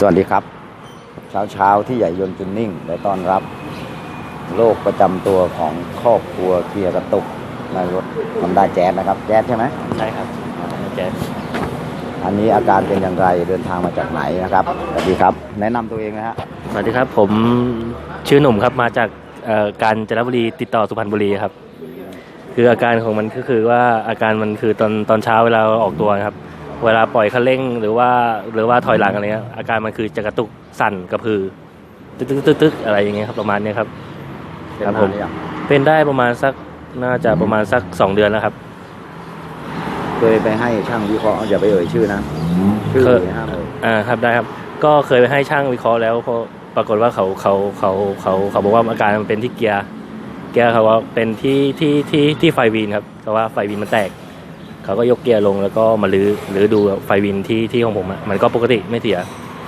สวัสดีครับ เช้าเช้าๆที่ใหญ่ยนต์จุนนิ่งและต้อนรับ โรคประจำตัวของครอบครัวเกียร์กระตุกในรถฮอนด้าแจ๊สนะครับ แจ๊สใช่ไหมใช่ครับแจ๊สอันนี้อาการเป็นอย่างไรเดินทางมาจากไหนนะครับสวัสดีครับ แนะนำตัวเองนะฮะสวัสดีครับผมชื่อหนุ่มครับมาจากการจนบุรีติดต่อสุพรรณบุรีครับ คืออาการของมันก็คือว่าอาการมันคือตอนตอนเช้าเวลาเราออกตัวครับ เวลาปล่อยคันเร่งหรือว่าหรือว่าถอยหลังอะไรเงี้ยอาการมันคือจะกระตุกสั่นกระพือ ตึกตึกตึกตึกอะไรอย่างเงี้ยครับประมาณเนี้ยครับเป็นครับมาผมหรือยังเป็นได้ประมาณสักน่าจะประมาณสักสองเดือนแล้วครับ เคยไปให้ช่างวิเคราะห์อย่าไปเอ่ยชื่อนะชื่อเคยห้ามเอ่ยอ่าครับได้ครับ ก็เคยไปให้ช่างวิเคราะห์แล้วเพราะปรากฏว่าเขาเขาเขาเขาเขาบอกว่าอาการมันเป็นที่เกียร์เกียร์เขาว่าเป็นที่ที่ที่ที่ไฟวีนครับเพราะว่าไฟวีนมันแตก เขาก็ยกเกียร์ลงแล้วก็มาลื้อลื้อดูไฟวินที่ที่ของผมอะมันก็ปกติไม่เสีย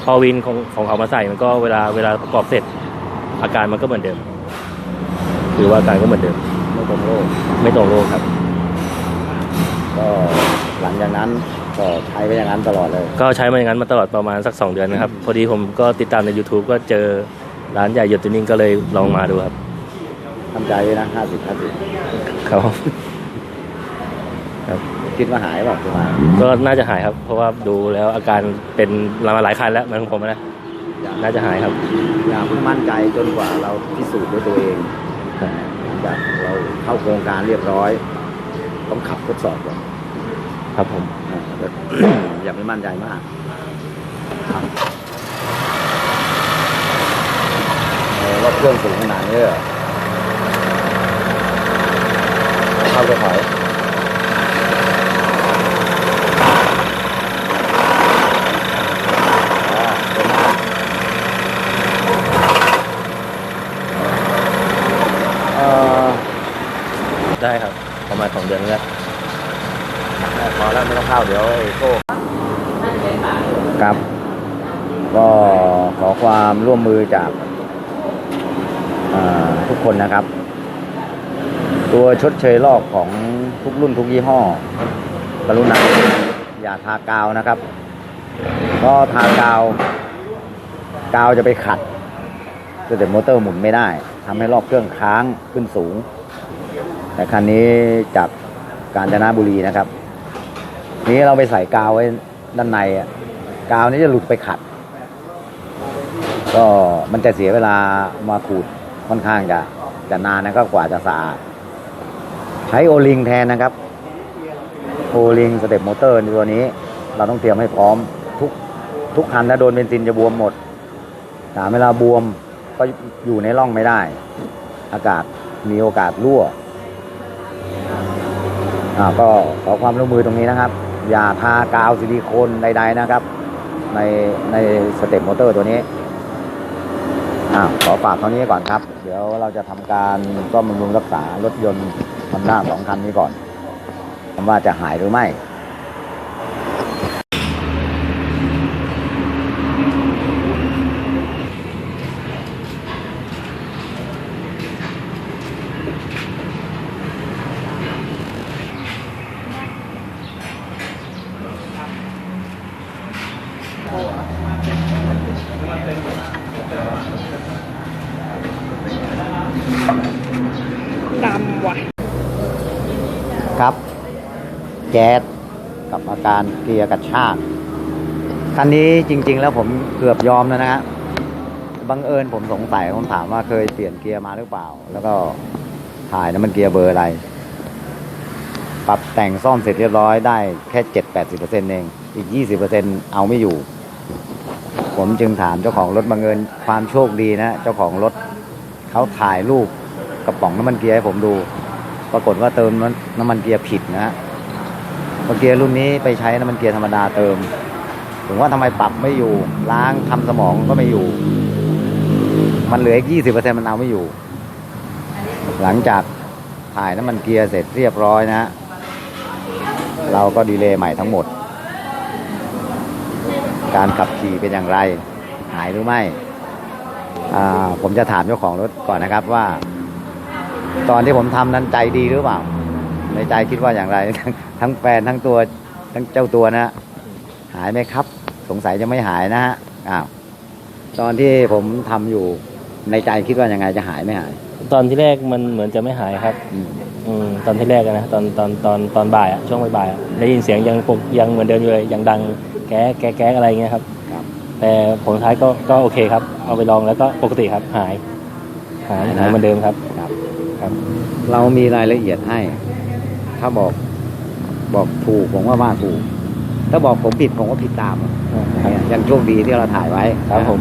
พอวินของของเขามาใส่มันก็เวลาเวลาประกอบเสร็จ อาการมันก็เหมือนเดิมคือว่าอาการก็เหมือนเดิมไม่ตรงโรคไม่ตรงโรคครับ ก็หลังจากนั้นก็ใช้ไปอย่างนั้นตลอดเลย ก็ใช้มาอย่างนั้นมาตลอดประมาณสัก 2 เดือนนะครับ พอดีผมก็ติดตามใน YouTube ก็เจอร้านใหญ่หยดตินิ่งก็เลยลองมาดูครับทำใจไว้นะห้าสิบห้าสิบเขา คิดว่าหายเปล่าคุณมาก็น่าจะหายครับ เพราะว่าดูแล้วอาการเป็นมาหลายคันแล้วเหมือนของผมนะน่าจะหายครับ อย่าเพิ่งมั่นใจจนกว่าเราพิสูจน์ด้วยตัวเองหลังจากเราเข้าโครงการเรียบร้อย ต้องขับทดสอบก่อนครับผมอ่าแล้วอย่าไปมั่นใจมากเออรถเครื่องสูงขนาดนี้เหรอเข้าจะถอยอ่าเป็นไงเอ่อ ได้ครับ ประมาณสอง เดือนแล้วพอแล้วไม่ต้องเข้าเดี๋ยวไอ้โก้ครับ ก็ขอความร่วมมือจากาทุกคนนะครับ ตัวชดเชยลอกของทุกรุ่นทุกยี่ห้อกรุณาอย่าทากาวนะครับ ก็ทากาว กาวจะไปขัดแต่มอเตอร์หมุนไม่ได้ทำให้รอบเครื่องค้างขึ้นสูง แต่คันนี้จากกาญจนบุรีนะครับ นี้เราไปใส่กาวไว้ด้านในอะกาวนี้จะหลุดไปขัด ก็มันจะเสียเวลามาขูดค่อนข้างจะจะนานนะก็กว่าจะสะอาดใช้โอลิงแทนนะครับ โอลิงสเต็ปมอเตอร์ในตัวนี้ เราต้องเตรียมให้พร้อมทุกทุกคันถ้าโดนเบนซินจะบวมหมดถามเวลาบวมก็อยู่ในร่องไม่ได้ อากาศมีโอกาสรั่ว ก็ขอความร่วมมือตรงนี้นะครับ อย่าทากาวซิลิโคนใด ๆนะครับ ในในสเต็ปมอเตอร์ตัวนี้อ่าขอฝากเท่านี้ก่อนครับ เดี๋ยวเราจะทำการก็บำรุงรักษารถยนต์ฮอนด้าสองคันนี้ก่อนว่าจะหายหรือไม่ ดำว่ะ ครับ แก๊สกับอาการเกียร์กระชากคันนี้จริง ๆ แล้วผมเกือบยอมแล้วนะฮะบังเอิญผมสงสัยผมถามว่าเคยเปลี่ยนเกียร์มาหรือเปล่า แล้วก็ถ่ายน้ำมันเกียร์เบอร์อะไร ปรับแต่งซ่อมเสร็จเรียบร้อยได้แค่เจ็ดแปดสิบเปอร์เซ็นต์เอง อีกยี่สิบเปอร์เซ็นต์เอาไม่อยู่ ผมจึงถามเจ้าของรถบังเอิญความโชคดีนะ เจ้าของรถเขาถ่ายรูปกระป๋องน้ำมันเกียร์ให้ผมดู ปรากฏว่าเติมน้ำมันเกียร์ผิดนะฮะเพราะเกียร์รุ่นนี้ไปใช้น้ำมันเกียร์ธรรมดาเติมถึงว่าทำไมปรับไม่อยู่ ล้างทำสมองก็ไม่อยู่ มันเหลืออีกยี่สิบเปอร์เซ็นต์มันเอาไม่อยู่ หลังจากถ่ายน้ำมันเกียร์เสร็จเรียบร้อยนะฮะเราก็ดีเลย์ใหม่ทั้งหมด การขับขี่เป็นอย่างไร หายหรือไม่อ่าผมจะถามเจ้าของรถก่อนนะครับว่า ตอนที่ผมทำนั้นใจดีหรือเปล่า ในใจคิดว่าอย่างไร ทั้งทั้งแฟนทั้งตัวทั้งเจ้าตัวนะฮะหายไหมครับ สงสัยจะไม่หายนะฮะอ้าวตอนที่ผมทำอยู่ในใจคิดว่ายังไงจะหายไม่หาย ตอนที่แรกมันเหมือนจะไม่หายครับอืมอืมตอนที่แรกอะนะตอนตอนตอนตอนบ่ายอะช่วงบ่ายๆอะได้ยินเสียงยังปกยังเหมือนเดิมอยู่เลยยังดัง แก๊กแก๊กแก๊กอะไรเงี้ยครับครับแต่ผลสุดท้ายก็ก็โอเคครับ เอาไปลองแล้วก็ปกติครับหายหายหายเหมือนเดิมครับครับครับ เรามีรายละเอียดให้ ถ้าบอกบอกถูกผมว่าว่าถูก ถ้าบอกผมผิดผมก็ผิดตามอย่างเงี้ยยังโชคดีที่เราถ่ายไว้ครับผม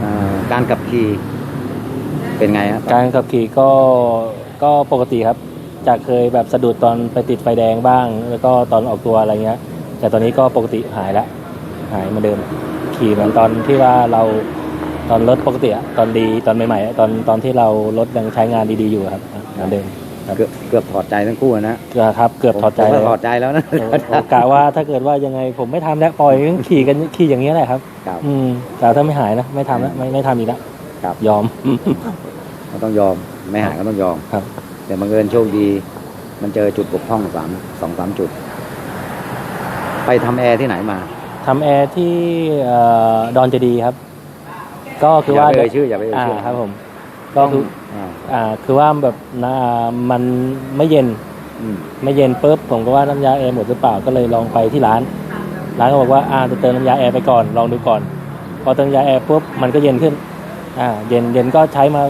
เอ่อการขับขี่เป็นไงครับการขับขี่ก็ก็ปกติครับ จากเคยแบบสะดุดตอนไปติดไฟแดงบ้าง แล้วก็ตอนออกตัวอะไรเงี้ย แต่ตอนนี้ก็ปกติหายแล้วหายเหมาเดิมขี่เหมือนตอนที่ว่าเราตอนรถปกติอะตอนดีตอนใหม่ๆอะตอนตอนที่เรารถยังใช้งานดีๆอยู่ครับเหมือนเดิมครับเกือบเกือบถอดใจทั้งคู่นะเกือบครับเกือบถอดใจผมเลก็ยถอดใจแล้วนะผมผมกะว่าถ้าเกิดว่ายังไงผมไม่ทำแล้วปล่อยให้ขี่กันขี่อย่างนี้ยแหละครับครับ อืมแต่ถ้าไม่หายนะไม่ทำแล้วไม่ไม่ทำอีกแล้วครับยอมก็ต้องยอมไม่หายก็ต้องยอมครับ แต่บังเอิญโชคดี มันเจอจุดบกพร่องสามสองสามจุด ไปทำแอร์ที่ไหนมาทำแอร์ที่เอ่อดอนเจดีย์ครับ ก็คืออย่าว่าไปเอ่ยชื่ออย่าไปเอ่ยอ่าชื่อครับผม ก็คืออ่าอ่าคือว่าแบบนะมันไม่เย็น อืมไม่เย็นปุ๊บผมก็ว่าน้ำยาแอร์หมดหรือเปล่าก็เลยลองไปที่ร้าน ร้านก็บอกว่าอ่าจะเติมน้ำยาแอร์ไปก่อนลองดูก่อน พอเติมน้ำยาแอร์ปุ๊บมันก็เย็นขึ้น อ่า เย็นเย็นก็ใช้มา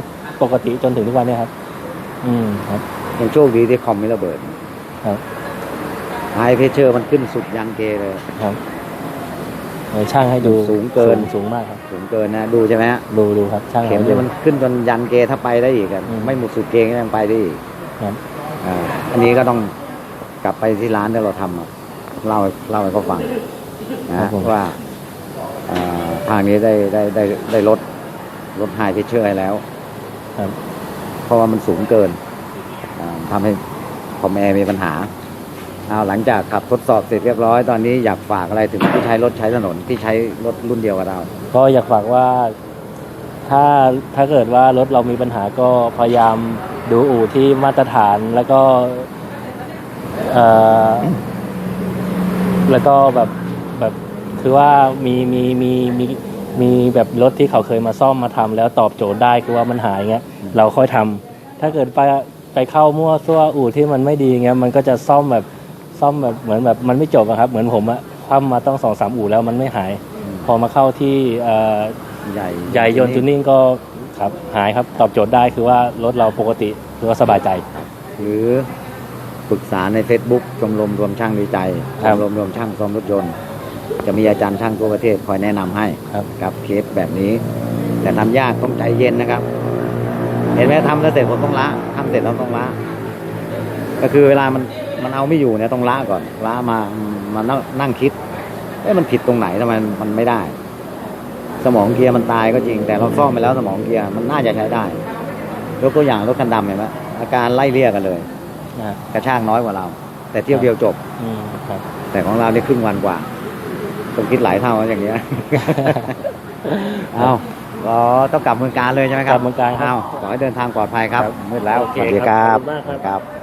ปกติจนถึงทุกวันเนี้ครับ อืมครับ ยังโชคดีที่คอมไม่ระเบิดครับ ไฮเพชเชอร์มันขึ้นสุดยันเกเลยครับเดี๋ยวช่างให้ดูสูงเกินสูสูงมากครับ สูงเกินนะ ดูใช่ไหมฮะดูดูครับ ช่างเข็มให้ดูที่มันขึ้นจนยันเกถ้าไปได้อีกอะอืม ไม่หมดสุดเกงก็ยังไปได้อีกครับ อ่าอันนี้ก็ต้องกลับไปที่ร้านที่เราทำอะเล่าเล่าให้เขาฟังนะว่าอ่าทางนี้ได้ได้ได้ได้ลดลดไฮเพชเชอร์ให้แล้ว ครับ เพราะว่ามันสูงเกินอ่าทำให้คอมแอร์มีปัญหา เอาหลังจากขับทดสอบเสร็จเรียบร้อยตอนนี้อยากฝากอะไรถึงผู้ใช้รถใช้ถนนที่ใช้รถรุ่นเดียวกับเรา ก็อยากฝากว่าถ้าถ้าเกิดว่ารถเรามีปัญหาก็พยายามดูอู่ที่มาตรฐานแล้วก็แล้วก็แบบแบบคือว่ามีมีมีมีมีแบบรถที่เขาเคยมาซ่อมมาทำแล้วตอบโจทย์ได้คือว่ามันหายเงี้ยเราค่อยทำถ้าเกิดไปไปเข้ามั่วซั่วอู่ที่มันไม่ดีเงี้ยมันก็จะซ่อมแบบ ซ่อมแบบเหมือนแบบมันไม่จบอะครับ เหมือนผมอะทำมาต้องสองสามอู่แล้วมันไม่หาย พอมาเข้าที่เอ่อใหญ่ใหญ่ยนต์จูนิ่งก็ครับหายครับตอบโจทย์ได้คือว่ารถเราปกติคือว่าสบายใจ หรือปรึกษาใน Facebook ชมรมรวมช่างดีใจครัชบมรมรวมช่างซ่อมรถยนต์ จะมีอาจารย์ช่างทั่วประเทศคอยแนะนำให้ครับ กับเคสแบบนี้ แต่ทำยากต้องใจเย็นนะครับ เห็นไหมทำแล้วเสร็จผมต้องละทำเสร็จแล้วต้องละก็คือเวลามัน มันเอาไม่อยู่เนี่ยต้องละก่อนละมามานั่งนั่งคิดเอ้มันผิดตรงไหนทำไมมันไม่ได้ สมองเกียร์มันตายก็จริง แต่เราซ่อมไปแล้วสมองเกียร์มันน่าจะใช้ได้ยกตัวอย่างรถคันดำเห็นไหมอาการไล่เลี่ยกันเลยนะกระชากน้อยกว่าเรา แต่เที่ยวเดียวจบอืมครับแต่ของเรานี่ครึ่งวันกว่าต้องคิดหลายเท่าอย่างเงี้ยเอาก็ต้องกลับเมืองการเลยใช่ไหมครับกลับเมืองการครับเอาขอให้เดินทางปลอดภัยครับครับมืดแล้วโอเคสวัสดีคครัรับบขอบคุณมากครับครับ